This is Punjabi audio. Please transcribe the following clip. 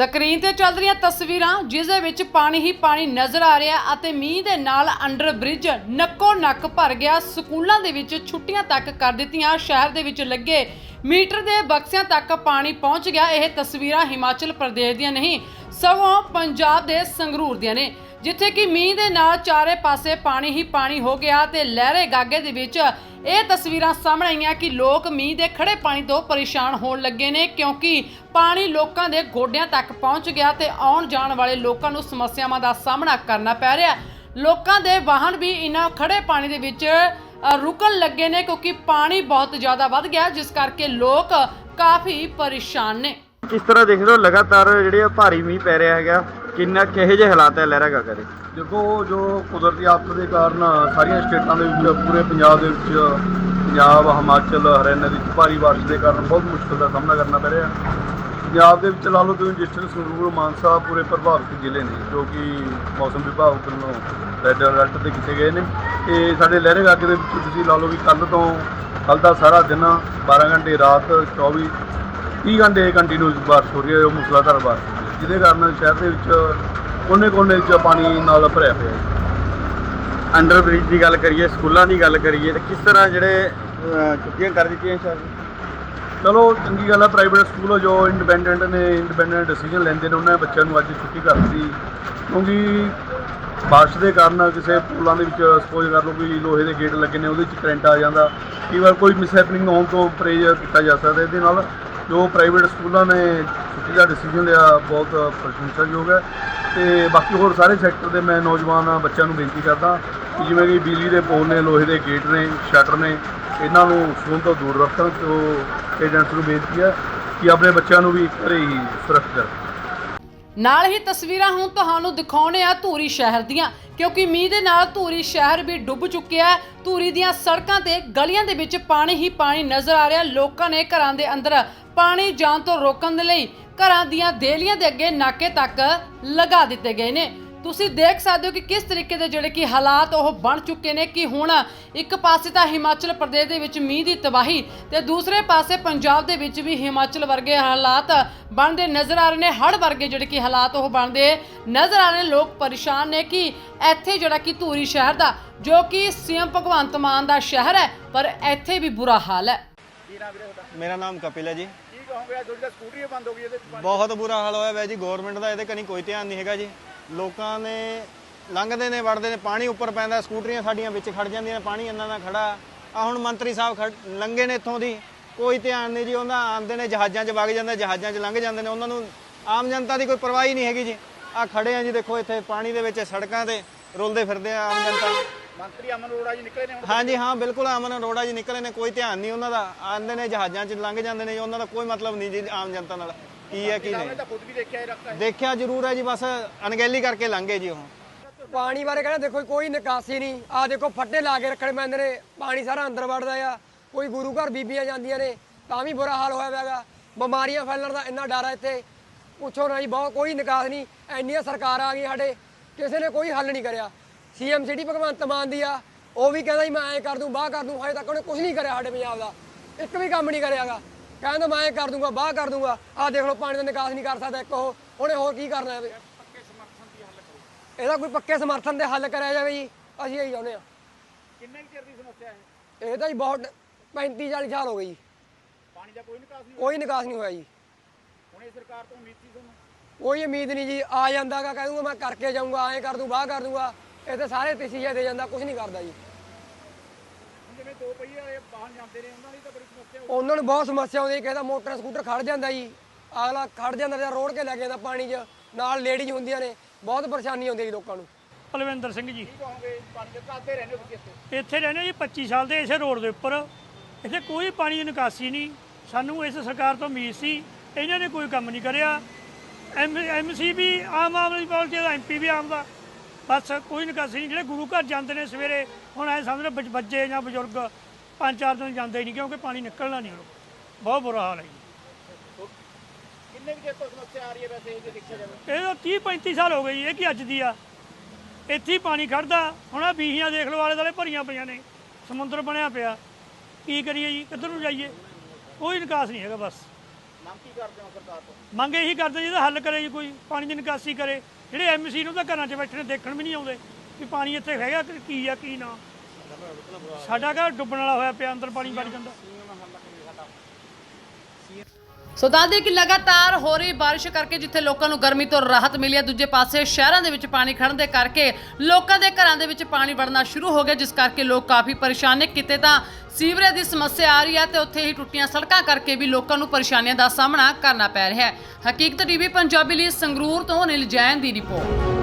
ਸਕਰੀਨ ਤੇ ਚੱਲ ਰਹੀਆਂ ਤਸਵੀਰਾਂ, ਜਿਸ ਦੇ ਵਿੱਚ ਪਾਣੀ ਹੀ ਪਾਣੀ ਨਜ਼ਰ ਆ ਰਿਹਾ ਅਤੇ ਮੀਂਹ ਦੇ ਨਾਲ ਅੰਡਰ ਬ੍ਰਿਜ ਨੱਕੋ ਨੱਕ ਭਰ ਗਿਆ। ਸਕੂਲਾਂ ਦੇ ਵਿੱਚ ਛੁੱਟੀਆਂ ਤੱਕ ਕਰ ਦਿੱਤੀਆਂ, ਸ਼ਹਿਰ ਦੇ ਵਿੱਚ ਲੱਗੇ ਮੀਟਰ ਦੇ ਬਕਸਿਆਂ ਤੱਕ ਪਾਣੀ ਪਹੁੰਚ ਗਿਆ। ਇਹ ਤਸਵੀਰਾਂ ਹਿਮਾਚਲ ਪ੍ਰਦੇਸ਼ ਦੀਆਂ ਨਹੀਂ, ਸਗੋਂ ਪੰਜਾਬ ਦੇ ਸੰਗਰੂਰ ਦੀਆਂ ਨੇ, ਜਿੱਥੇ ਕਿ ਮੀਂਹ ਦੇ ਨਾਲ ਚਾਰੇ ਪਾਸੇ ਪਾਣੀ ਹੀ ਪਾਣੀ ਹੋ ਗਿਆ ਤੇ ਲਹਿਰੇ ਗਾਗੇ ਦੇ ਵਿੱਚ ਇਹ ਤਸਵੀਰਾਂ ਸਾਹਮਣੇ ਆਈਆਂ ਕਿ ਲੋਕ ਮੀਂਹ ਦੇ ਖੜੇ ਪਾਣੀ ਤੋਂ ਪਰੇਸ਼ਾਨ ਹੋਣ ਲੱਗੇ ਨੇ, ਕਿਉਂਕਿ ਪਾਣੀ ਲੋਕਾਂ ਦੇ ਗੋਡਿਆਂ ਤੱਕ ਪਹੁੰਚ ਗਿਆ ਤੇ ਆਉਣ ਜਾਣ ਵਾਲੇ ਲੋਕਾਂ ਨੂੰ ਸਮੱਸਿਆਵਾਂ ਦਾ ਸਾਹਮਣਾ ਕਰਨਾ ਪੈ ਰਿਹਾ। ਲੋਕਾਂ ਦੇ ਵਾਹਨ ਵੀ ਇਨ੍ਹਾਂ ਖੜੇ ਪਾਣੀ ਦੇ ਵਿੱਚ ਰੁਕਣ ਲੱਗੇ ਨੇ ਕਿਉਂਕਿ ਪਾਣੀ ਬਹੁਤ ਜ਼ਿਆਦਾ ਵੱਧ ਗਿਆ ਜਿਸ ਕਰਕੇ ਲੋਕ ਕਾਫੀ ਪਰੇਸ਼ਾਨ ਨੇ। ਕਿਸ ਤਰ੍ਹਾਂ ਦੇਖ ਰਹੇ ਹੋ ਲਗਾਤਾਰ ਜਿਹੜੇ ਆ ਭਾਰੀ ਮੀਂਹ ਪੈ ਰਿਹਾ ਹੈਗਾ। ਕਿੰਨਾ ਕਿਹੋ ਜਿਹੇ ਹਾਲਾਤ ਹੈ ਲਹਿਰਾ ਗਾਗਾ ਦੇ? ਦੇਖੋ ਜੋ ਕੁਦਰਤੀ ਆਫਤ ਦੇ ਕਾਰਨ ਸਾਰੀਆਂ ਸਟੇਟਾਂ ਦੇ ਵਿੱਚ ਪੂਰੇ ਪੰਜਾਬ ਦੇ ਵਿੱਚ ਪੰਜਾਬ ਹਿਮਾਚਲ ਹਰਿਆਣਾ ਦੇ ਵਿੱਚ ਭਾਰੀ ਬਾਰਿਸ਼ ਦੇ ਕਾਰਨ ਬਹੁਤ ਮੁਸ਼ਕਲ ਦਾ ਸਾਹਮਣਾ ਕਰਨਾ ਪੈ ਰਿਹਾ। ਪੰਜਾਬ ਦੇ ਵਿੱਚ ਲਾ ਲਓ ਤੁਸੀਂ ਡਿਸਟ੍ਰਿਕਟ ਸੰਗਰੂਰ ਮਾਨਸਾ ਪੂਰੇ ਪ੍ਰਭਾਵਿਤ ਜ਼ਿਲ੍ਹੇ ਨੇ, ਜੋ ਕਿ ਮੌਸਮ ਵਿਭਾਗ ਵੱਲੋਂ ਰੈੱਡ ਅਲਰਟ ਤੇ ਕੀਤੇ ਗਏ ਨੇ। ਤੇ ਸਾਡੇ ਲਹਿਰੇ ਇਲਾਕੇ ਦੇ ਵਿੱਚ ਤੁਸੀਂ ਲਾ ਲਓ ਵੀ ਕੱਲ ਤੋਂ ਕੱਲ ਦਾ ਸਾਰਾ ਦਿਨ 12 ਘੰਟੇ, ਰਾਤ 24 30 ਘੰਟੇ ਕੰਟੀਨਿਊਸ ਬਾਰਿਸ਼ ਹੋ ਰਹੀ ਹੈ, ਉਹ ਮੁਸਲਾਧਾਰ ਬਾਰਿਸ਼ ਹੋ ਰਹੀ ਹੈ। ਜਿਹਦੇ ਕਾਰਨ ਸ਼ਹਿਰ ਦੇ ਵਿੱਚ ਕੋਨੇ-ਕੋਨੇ ਵਿੱਚ ਪਾਣੀ ਨਾਲ ਭਰਿਆ ਪਿਆ ਹੈ। ਅੰਡਰ ਬ੍ਰਿਜ ਦੀ ਗੱਲ ਕਰੀਏ, ਸਕੂਲਾਂ ਦੀ ਗੱਲ ਕਰੀਏ, ਤਾਂ ਕਿਸ ਤਰ੍ਹਾਂ ਜਿਹੜੇ ਛੁੱਟੀਆਂ ਕਰ ਦਿੱਤੀਆਂ ਸ਼ਹਿਰ ਚਲੋ, ਚੰਗੀ ਗੱਲ ਆ ਪ੍ਰਾਈਵੇਟ ਸਕੂਲ ਜੋ ਇੰਡੀਪੈਂਡੈਂਟ ਨੇ ਇੰਡੀਪੈਂਡੈਂਟ ਡਿਸੀਜਨ ਲੈਂਦੇ ਨੇ, ਉਹਨਾਂ ਬੱਚਿਆਂ ਨੂੰ ਅੱਜ ਛੁੱਟੀ ਕਰ ਦਿੱਤੀ। ਕਿਉਂਕਿ ਬਾਰਿਸ਼ ਦੇ ਕਾਰਨ ਕਿਸੇ ਪੁਲਾਂ ਦੇ ਵਿੱਚ ਸਪੋਜ਼ ਕਰ ਲਓ ਕੋਈ ਲੋਹੇ ਦੇ ਗੇਟ ਲੱਗੇ ਨੇ, ਉਹਦੇ ਵਿੱਚ ਕਰੰਟ ਆ ਜਾਂਦਾ। ਕਈ ਵਾਰ ਕੋਈ ਮਿਸਹੈਪਨਿੰਗ ਹੋਣ ਤੋਂ ਪਰਹੇਜ਼ ਕੀਤਾ ਜਾ ਸਕਦਾ। ਇਹਦੇ ਨਾਲ ਜੋ ਪ੍ਰਾਈਵੇਟ ਸਕੂਲਾਂ ਨੇ ਛੁੱਟੀ ਦਾ ਡਿਸੀਜਨ ਲਿਆ, ਬਹੁਤ ਪ੍ਰਸ਼ੰਸਾਯੋਗ ਹੈ। ਤੇ ਬਾਕੀ ਹੋਰ ਸਾਰੇ ਸੈਕਟਰ ਦੇ ਮੈਂ ਨੌਜਵਾਨ ਬੱਚਿਆਂ ਨੂੰ ਬੇਨਤੀ ਕਰਦਾ ਜਿਵੇਂ ਕਿ ਬਿਜਲੀ ਦੇ ਪੋਲ ਨੇ, ਲੋਹੇ ਦੇ ਗੇਟ ਨੇ ਸ਼ਟਰ ਨੇ ਇਹਨਾਂ ਨੂੰ ਸਕੂਲ ਤੋਂ ਦੂਰ ਰੱਖਣ ਤੋਂ ਪੇਰੈਂਟਸ ਨੂੰ ਬੇਨਤੀ ਹੈ ਕਿ ਆਪਣੇ ਬੱਚਿਆਂ ਨੂੰ ਵੀ ਘਰੇ ਹੀ ਸੁਰੱਖਿਅਤ ਰੱਖਣ। ਨਾਲ ਹੀ ਤਸਵੀਰਾਂ ਹੁਣ ਤੁਹਾਨੂੰ ਦਿਖਾਉਣੇ ਆ ਧੂਰੀ ਸ਼ਹਿਰ ਦੀਆਂ, ਕਿਉਂਕਿ ਮੀਂਹ ਦੇ ਨਾਲ ਧੂਰੀ ਸ਼ਹਿਰ ਵੀ ਡੁੱਬ ਚੁੱਕਿਆ ਹੈ। ਧੂਰੀ ਦੀਆਂ ਸੜਕਾਂ ਤੇ ਗਲੀਆਂ ਦੇ ਵਿੱਚ ਪਾਣੀ ਹੀ ਪਾਣੀ ਨਜ਼ਰ ਆ ਰਿਹਾ। ਲੋਕਾਂ ਨੇ ਘਰਾਂ ਦੇ ਅੰਦਰ ਪਾਣੀ ਜਾਣ ਤੋਂ ਰੋਕਣ ਦੇ ਲਈ ਘਰਾਂ ਦੀਆਂ ਦੇਲੀਆਂ ਦੇ ਅੱਗੇ ਨਾਕੇ ਤੱਕ ਲਗਾ ਦਿੱਤੇ ਗਏ ਨੇ। ਤੁਸੀਂ ਦੇਖ ਸਕਦੇ ਹੋ ਕਿ ਕਿਸ ਤਰੀਕੇ ਦੇ ਜਿਹੜੇ ਕਿ ਹਾਲਾਤ ਉਹ ਬਣ ਚੁੱਕੇ ਨੇ ਕਿ ਹੁਣ ਇੱਕ ਪਾਸੇ ਤਾਂ ਹਿਮਾਚਲ ਪ੍ਰਦੇਸ਼ ਦੇ ਵਿੱਚ ਮੀਂਹ ਦੀ ਤਬਾਹੀ ਤੇ ਦੂਸਰੇ ਪਾਸੇ ਪੰਜਾਬ ਦੇ ਵਿੱਚ ਵੀ ਹਿਮਾਚਲ ਵਰਗੇ ਹਾਲਾਤ ਬਣਦੇ ਨਜ਼ਰ ਆ ਰਹੇ ਨੇ ਹੜ੍ਹ ਵਰਗੇ ਜਿਹੜੇ ਕਿ ਹਾਲਾਤ ਉਹ ਬਣਦੇ ਨਜ਼ਰ ਆ ਰਹੇ ਨੇ। ਲੋਕ ਪਰੇਸ਼ਾਨ ਨੇ ਕਿ ਇੱਥੇ ਜਿਹੜਾ ਕਿ ਧੂਰੀ ਸ਼ਹਿਰ ਦਾ ਜੋ ਕਿ ਸੀਐਮ ਭਗਵੰਤ ਮਾਨ ਦਾ ਸ਼ਹਿਰ ਹੈ ਪਰ ਇੱਥੇ ਵੀ ਬੁਰਾ ਹਾਲ ਹੈ। ਮੇਰਾ ਨਾਮ ਕਪਿਲ ਹੈ ਜੀ। ਕੀ ਕਹੋਗੇ? ਜਿਹੜੀ ਸਕੂਟਰੀ ਬੰਦ ਹੋ ਗਈ ਇਹਦੇ ਬਹੁਤ ਬੁਰਾ ਹਾਲ ਹੋਇਆ ਵੈ ਜੀ। ਗਵਰਨਮੈਂਟ ਦਾ ਇਹਦੇ ਕਨੀ ਕੋਈ ਧਿਆਨ ਨਹੀਂ ਹੈਗਾ ਜੀ। ਲੋਕਾਂ ਨੇ ਲੰਘਦੇ ਨੇ ਵੜਦੇ ਨੇ ਪਾਣੀ ਉੱਪਰ ਪੈਂਦਾ ਸਕੂਟਰੀਆਂ ਸਾਡੀਆਂ ਵਿੱਚ ਖੜ ਜਾਂਦੀਆਂ ਨੇ ਪਾਣੀ ਇੰਨਾ ਨਾ ਖੜਾ ਆ ਹੁਣ ਮੰਤਰੀ ਸਾਹਿਬ ਲੰਘੇ ਨੇ ਇੱਥੋਂ ਦੀ। ਕੋਈ ਧਿਆਨ ਨਹੀਂ ਜੀ ਉਹਨਾਂ ਆਉਂਦੇ ਨੇ ਜਹਾਜ਼ਾਂ 'ਚ ਵਗ ਜਾਂਦੇ ਜਹਾਜ਼ਾਂ 'ਚ ਲੰਘ ਜਾਂਦੇ ਨੇ। ਉਹਨਾਂ ਨੂੰ ਆਮ ਜਨਤਾ ਦੀ ਕੋਈ ਪਰਵਾਹ ਹੀ ਨਹੀਂ ਹੈਗੀ ਜੀ। ਆ ਖੜੇ ਆ ਜੀ ਦੇਖੋ ਇੱਥੇ ਪਾਣੀ ਦੇ ਵਿੱਚ ਸੜਕਾਂ ਤੇ ਰੁਲਦੇ ਫਿਰਦੇ ਆ ਆਮ ਜਨਤਾ। ਮੰਤਰੀ ਅਮਨ ਅਰੋੜਾ ਜੀ ਨਿਕਲੇ ਨੇ ਹਾਂਜੀ ਹਾਂ ਬਿਲਕੁਲ ਅਮਨ ਅਰੋੜਾ ਜੀ ਨਿਕਲੇ ਨੇ ਕੋਈ ਧਿਆਨ ਨਹੀਂ ਉਹਨਾਂ ਦਾ। ਆਉਂਦੇ ਨੇ ਜਹਾਜ਼ਾਂ 'ਚ ਲੰਘ ਜਾਂਦੇ ਨੇ ਜੀ ਉਹਨਾਂ ਦਾ ਕੋਈ ਮਤਲਬ ਨਹੀਂ ਜੀ ਆਮ ਜਨਤਾ ਨਾਲ। ਕੀ ਹੈ ਕੀ ਨਹੀਂ ਤਾਂ ਖੁਦ ਵੀ ਦੇਖਿਆ ਦੇਖਿਆ ਜ਼ਰੂਰ ਹੈ ਜੀ ਬਸ ਅਣਗਹਿਲੀ ਕਰਕੇ ਲੰਘੇ ਜੀ ਉਹ ਪਾਣੀ ਬਾਰੇ ਕਹਿੰਦਾ ਦੇਖੋ ਕੋਈ ਨਿਕਾਸੀ ਨਹੀਂ। ਆ ਦੇਖੋ ਫੱਟੇ ਲਾ ਕੇ ਰੱਖਣੇ ਪੈਂਦੇ ਨੇ। ਪਾਣੀ ਸਾਰਾ ਅੰਦਰ ਵੜਦਾ ਆ। ਕੋਈ ਗੁਰੂ ਘਰ ਬੀਬੀਆਂ ਜਾਂਦੀਆਂ ਨੇ ਤਾਂ ਵੀ ਬੁਰਾ ਹਾਲ ਹੋਇਆ ਪਿਆਗਾ। ਬਿਮਾਰੀਆਂ ਫੈਲਣ ਦਾ ਇੰਨਾ ਡਰ ਹੈ ਇੱਥੇ। ਪੁੱਛੋ ਨਾ ਜੀ ਬਹੁਤ ਕੋਈ ਨਿਕਾਸ ਨਹੀਂ। ਇੰਨੀਆਂ ਸਰਕਾਰਾਂ ਆ ਗਈਆਂ ਸਾਡੇ। ਕਿਸੇ ਨੇ ਕੋਈ ਹੱਲ ਨਹੀਂ ਕਰਿਆ। ਸੀਐਮ ਸਿਟੀ ਭਗਵੰਤ ਮਾਨ ਦੀ ਆ। ਉਹ ਵੀ ਕਹਿੰਦਾ ਜੀ ਮੈਂ ਐਂ ਕਰ ਦੂੰ ਬਾਹ ਕਰ ਦੂੰ। ਹਜੇ ਤੱਕ ਉਹਨੇ ਕੁਝ ਨਹੀਂ ਕਰਿਆ ਸਾਡੇ ਪੰਜਾਬ ਦਾ। ਇੱਕ ਵੀ ਕੰਮ ਨਹੀਂ ਕਰਿਆਗਾ। ਕਹਿੰਦਾ ਮੈਂ ਐਂ ਕਰ ਦੂੰਗਾ ਬਾਹ ਕਰ ਦੂੰਗਾ। ਆਹ ਦੇਖ ਲਓ ਪਾਣੀ ਦਾ ਨਿਕਾਸ ਨਹੀਂ ਕਰ ਸਕਦਾ ਇੱਕ ਉਹ। ਉਹਨੇ ਹੋਰ ਕੀ ਕਰਨਾ ਹੈ ਇਹਦਾ ਕੋਈ ਪੱਕੇ ਸਮਰਥਨ ਦੇ ਹੱਲ ਕਰਿਆ ਜਾਵੇ ਜੀ। ਅਸੀਂ ਇਹੀ ਚਾਹੁੰਦੇ ਆ ਕਿੰਨੇ ਚਿਰ ਦੀ ਸਮੱਸਿਆ ਹੈ? ਇਹ ਤਾਂ ਜੀ ਬਹੁਤ 35 40 ਸਾਲ ਹੋ ਗਏ ਜੀ। ਪਾਣੀ ਦਾ ਕੋਈ ਨਿਕਾਸ ਨਹੀਂ ਕੋਈ ਨਿਕਾਸ ਨਹੀਂ ਹੋਇਆ ਜੀ। ਹੁਣ ਇਹ ਸਰਕਾਰ ਤੋਂ ਉਮੀਦ ਸੀ ਤੁਹਾਨੂੰ? ਕੋਈ ਉਮੀਦ ਨਹੀਂ ਜੀ। ਆ ਜਾਂਦਾਗਾ ਕਹਿ ਦੂੰਗਾ ਮੈਂ ਕਰਕੇ ਜਾਊਂਗਾ ਐਂ ਕਰ ਦੂੰ ਬਾਹ ਕਰ ਦੂੰਗਾ। ਇਹ ਤੇ ਸਾਰੇ ਤਸੀਹੇ ਦੇ ਜਾਂਦਾ ਕੁਝ ਨਹੀਂ ਕਰਦਾ ਜੀ। ਜਿਵੇਂ ਦੋ ਪਹੀਏ ਵਾਲੇ ਵਾਹਨ ਜਾਂਦੇ ਨੇ ਉਹਨਾਂ ਦੀ ਤਾਂ ਬੜੀ ਸਮੱਸਿਆ ਉਹਨਾਂ ਨੂੰ ਬਹੁਤ ਸਮੱਸਿਆ ਆਉਂਦੀ ਕਿਸੇ ਦਾ ਮੋਟਰ ਸਕੂਟਰ ਖੜ ਜਾਂਦਾ ਜੀ। ਅਗਲਾ ਖੜ ਜਾਂਦਾ ਜਾਂ ਰੋੜ ਕੇ ਲੈ ਕੇ ਜਾਂਦਾ ਪਾਣੀ 'ਚ। ਨਾਲ ਲੇਡੀਜ਼ ਹੁੰਦੀਆਂ ਨੇ ਬਹੁਤ ਪਰੇਸ਼ਾਨੀ ਆਉਂਦੀ ਹੈ ਜੀ ਲੋਕਾਂ ਨੂੰ। ਪਲਵਿੰਦਰ ਸਿੰਘ ਜੀ। ਕੀ ਕਹੋਗੇ ਪਾਣੀ ਦੇ ਕਾਦੇ ਰਹਿੰਦੇ ਹੋ ਤੁਸੀਂ ਇੱਥੇ? ਇੱਥੇ ਰਹਿੰਦੇ ਜੀ 25 ਸਾਲ ਦੇ ਇਸੇ ਰੋਡ ਦੇ ਉੱਪਰ। ਇੱਥੇ ਕੋਈ ਪਾਣੀ ਦੀ ਨਿਕਾਸੀ ਨਹੀਂ। ਸਾਨੂੰ ਇਸ ਸਰਕਾਰ ਤੋਂ ਉਮੀਦ ਸੀ ਇਹਨਾਂ ਨੇ ਕੋਈ ਕੰਮ ਨਹੀਂ ਕਰਿਆ। ਐਮਸੀ ਵੀ ਆਮ ਆਦਮੀ ਪਾਰਟੀ ਦਾ ਐਮਪੀ ਵੀ ਆਮ ਦਾ। ਬਸ ਕੋਈ ਨਿਕਾਸੀ ਨਹੀਂ ਜਿਹੜੇ ਗੁਰੂ ਘਰ ਜਾਂਦੇ ਨੇ ਸਵੇਰੇ ਹੁਣ ਐ ਸਮਝ ਲਓ ਬੱਚ- ਬੱਚੇ ਜਾਂ ਬਜ਼ੁਰਗ ਪੰਜ ਚਾਰ ਦਿਨ ਜਾਂਦੇ ਹੀ ਨਹੀਂ ਕਿਉਂਕਿ ਪਾਣੀ ਨਿਕਲਣਾ ਨਹੀਂ ਹੁਣ ਬਹੁਤ ਬੁਰਾ ਹਾਲ ਹੈ ਜੀ। ਕਿੰਨੇ ਕੁ ਚਿਰ ਤੋਂ ਸਮੱਸਿਆ ਆ ਰਹੀ ਹੈ ਵੈਸੇ ਇਹ ਜੇ ਦੇਖਿਆ ਜਾਵੇ? ਇਹ ਤਾਂ 30 35 ਸਾਲ ਹੋ ਗਏ ਜੀ ਇਹ ਕੀ ਅੱਜ ਦੀ ਆ? ਇੱਥੇ ਹੀ ਪਾਣੀ ਖੜਦਾ ਹੁਣ ਆ ਬੀਹੀਆਂ ਦੇਖ ਲਓ ਆਲੇ ਦੁਆਲੇ ਭਰੀਆਂ ਪਈਆਂ ਨੇ ਸਮੁੰਦਰ ਬਣਿਆ ਪਿਆ। ਕੀ ਕਰੀਏ ਜੀ ਕਿੱਧਰ ਨੂੰ ਜਾਈਏ? ਕੋਈ ਨਿਕਾਸ ਨਹੀਂ ਹੈਗਾ ਬਸ। ਮੰਗ ਕੀ ਕਰਦੇ ਹੋ ਸਰਕਾਰ ਤੋਂ? ਮੰਗ ਇਹੀ ਕਰਦੇ ਜਿਹਦਾ ਹੱਲ ਕਰੇ ਜੀ ਕੋਈ, ਪਾਣੀ ਦੀ ਨਿਕਾਸੀ ਕਰੇ। ਜਿਹੜੇ ਐਮਸੀ ਨੂੰ ਤਾਂ ਘਰਾਂ 'ਚ ਬੈਠੇ ਨੇ, ਦੇਖਣ ਵੀ ਨਹੀਂ ਆਉਂਦੇ ਕਿ ਪਾਣੀ ਇੱਥੇ ਹੈਗਾ ਕਿ ਕੀ ਆ, ਕੀ ਨਾ। ਸਾਡਾ ਘਰ ਡੁੱਬਣ ਵਾਲਾ ਹੋਇਆ ਪਿਆ, ਅੰਦਰ ਪਾਣੀ ਵੜ ਜਾਂਦਾ। ਸੋ ਦੱਸਦੇ ਕਿ ਲਗਾਤਾਰ ਹੋ ਰਹੀ ਬਾਰਿਸ਼ ਕਰਕੇ ਜਿੱਥੇ ਲੋਕਾਂ ਨੂੰ ਗਰਮੀ ਤੋਂ ਰਾਹਤ ਮਿਲੀ ਹੈ, ਦੂਜੇ ਪਾਸੇ ਸ਼ਹਿਰਾਂ ਦੇ ਵਿੱਚ ਪਾਣੀ ਖੜਨ ਦੇ ਕਰਕੇ ਲੋਕਾਂ ਦੇ ਘਰਾਂ ਦੇ ਵਿੱਚ ਪਾਣੀ ਵੜਨਾ ਸ਼ੁਰੂ ਹੋ ਗਿਆ, ਜਿਸ ਕਰਕੇ ਲੋਕ ਕਾਫੀ ਪਰੇਸ਼ਾਨ ਨੇ। ਕਿਤੇ ਤਾਂ ਸੀਵਰੇਜ ਦੀ ਸਮੱਸਿਆ ਆ ਰਹੀ ਹੈ ਤੇ ਉੱਥੇ ਹੀ ਟੁੱਟੀਆਂ ਸੜਕਾਂ ਕਰਕੇ ਵੀ ਲੋਕਾਂ ਨੂੰ ਪਰੇਸ਼ਾਨੀਆਂ ਦਾ ਸਾਹਮਣਾ ਕਰਨਾ ਪੈ ਰਿਹਾ ਹੈ। ਹਕੀਕਤ ਟੀਵੀ ਪੰਜਾਬੀ ਲਈ ਸੰਗਰੂਰ ਤੋਂ ਅਨਿਲ ਜੈਨ ਦੀ ਰਿਪੋਰਟ।